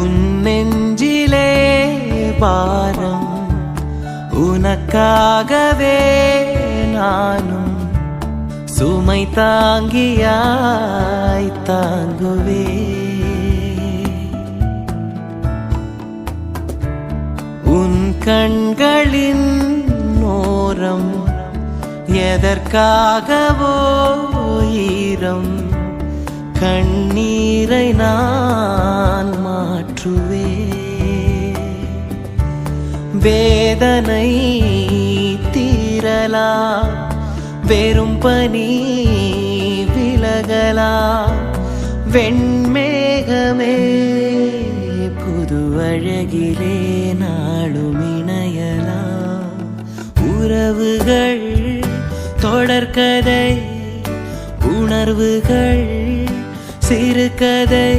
உன் நெஞ்சிலே பாரம். உனக்காகவே நானும் சுமை தாங்கியாய் தாங்குவே. உன் கண்களின் நோரம் எதற்காகவோ ஈரம். கண்ணீரை நான் மாற்றுவே வேதனை தீரலா வெறும் பனி விலகலா. வெண்மேகமே புது அழகிலே நாளும் இணையலா. உறவுகள் தொடர்கதை உணர்வுகள் சிறுகதை